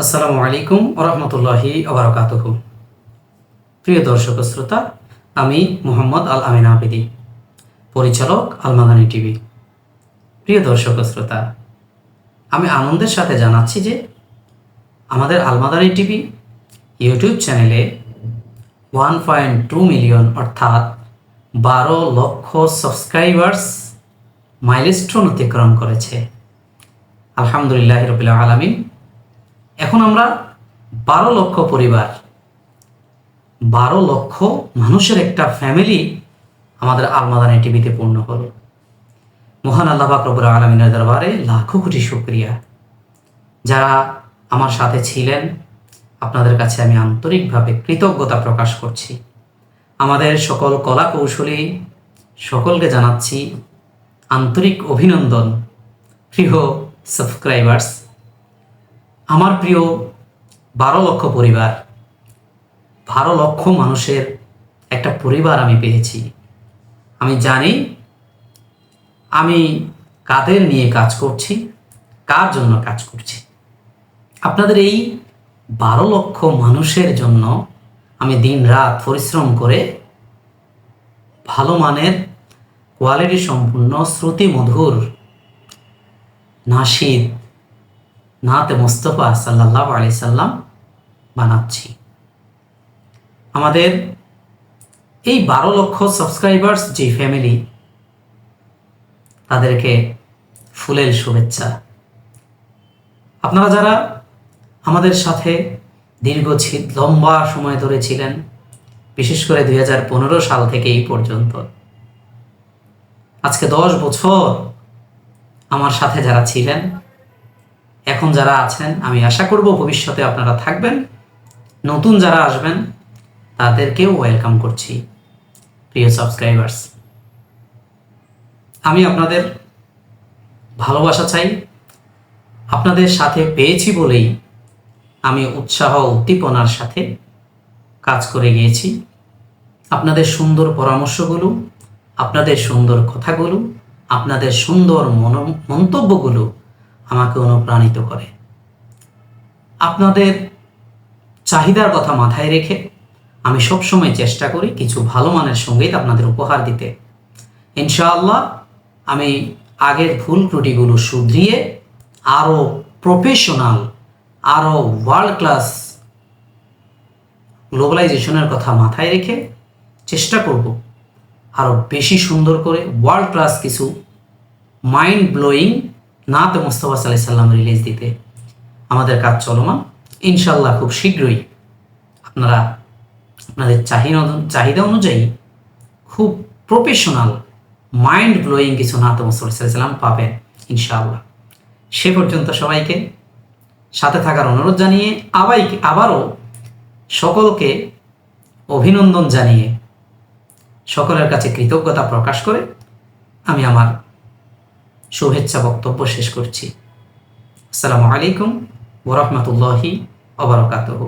আসসালামু আলাইকুম ওরহমতুল্লাহি ওবরাকাতুহ প্রিয় দর্শক শ্রোতা, আমি মোহাম্মদ আল আমিন আবিদি, পরিচালক আলমাদানি টিভি। প্রিয় দর্শক শ্রোতা, আমি আনন্দের সাথে জানাচ্ছি যে আমাদের আলমাদানি টিভি ইউটিউব চ্যানেলে ওয়ান পয়েন্ট টু মিলিয়ন, অর্থাৎ বারো লক্ষ সাবস্ক্রাইবার্স মাইলস্টোন অতিক্রম করেছে। আলহামদুলিল্লাহ রবিল্লা আলমিন। এখন আমরা বারো লক্ষ পরিবার, বারো লক্ষ মানুষের একটা ফ্যামিলি আমাদের আলমাদানি টিভিতে পূর্ণ হলো। মহান আল্লাহ বাকরবুর আলমিনের দরবারে লাখো কোটি শুক্রিয়া। যারা আমার সাথে ছিলেন, আপনাদের কাছে আমি আন্তরিকভাবে কৃতজ্ঞতা প্রকাশ করছি। আমাদের সকল কলা কৌশলী সকলকে জানাচ্ছি আন্তরিক অভিনন্দন। প্রিয় সাবস্ক্রাইবার্স আমার প্রিয় বারো লক্ষ পরিবার, বারো লক্ষ মানুষের একটা পরিবার আমি পেয়েছি। আমি জানি, আমি কাদের নিয়ে কাজ করছি, কার জন্য কাজ করছি। আপনাদের এই বারো লক্ষ মানুষের জন্য আমি দিন রাত পরিশ্রম করে ভালো মানের কোয়ালিটি সম্পূর্ণ শ্রুতি মধুর নাসিদ নাতে মোস্তফা সাল্লাহ আলি সাল্লাম বানাচ্ছি। আমাদের এই বারো লক্ষ সাবস্ক্রাইবার্স যে ফ্যামিলি তাদেরকে ফুলের শুভেচ্ছা। আপনারা যারা আমাদের সাথে দীর্ঘ লম্বা সময় ধরে ছিলেন, বিশেষ করে দুই হাজার পনেরো সাল থেকে এই পর্যন্ত, আজকে দশ বছর আমার সাথে যারা ছিলেন এখন যারা আছেন, আমি আশা করব ভবিষ্যতে আপনারা থাকবেন। নতুন যারা আসবেন, তাদেরকেও ওয়েলকাম করছি। প্রিয় সাবস্ক্রাইবার্স আমি আপনাদের ভালোবাসা চাই। আপনাদের সাথে পেয়েছি বলেই আমি উৎসাহ, উদ্দীপনার সাথে কাজ করে গিয়েছি। আপনাদের সুন্দর পরামর্শগুলো, আপনাদের সুন্দর কথাগুলো, আপনাদের সুন্দর মন মন্তব্যগুলো আমাকে অনুপ্রাণিত করে। আপনাদের চাহিদার কথা মাথায় রেখে আমি সবসময় চেষ্টা করি কিছু ভালো মানের সংগীত আপনাদের উপহার দিতে। ইনশাআল্লাহ আমি আগের ভুল ত্রুটিগুলো শুধরিয়ে আরও প্রফেশনাল, আরও ওয়ার্ল্ড ক্লাস গ্লোবালাইজেশনের কথা মাথায় রেখে চেষ্টা করব আরও বেশি সুন্দর করে ওয়ার্ল্ড ক্লাস কিছু মাইন্ড ব্লোয়িং নাতে মোস্তফা সাল্লাহ সাল্লাম রিলিজ দিতে আমাদের কাজ চলমান। ইনশাল্লাহ খুব শীঘ্রই আপনারা আপনাদের চাহিদা চাহিদা অনুযায়ী খুব প্রফেশনাল মাইন্ড ব্লোয়িং কিছু নাতে মোস্তফা সাল্লাহ সাল্লাম পাবেন ইনশাআল্লাহ। সে পর্যন্ত সবাইকে সাথে থাকার অনুরোধ জানিয়ে আবাই আবারও সকলকে অভিনন্দন জানিয়ে সকলের কাছে কৃতজ্ঞতা প্রকাশ করে আমি আমার শুভেচ্ছা বক্তব্য শেষ করছি। আসসালামু আলাইকুম ওরহমতুল্লাহি ওবরকাতহ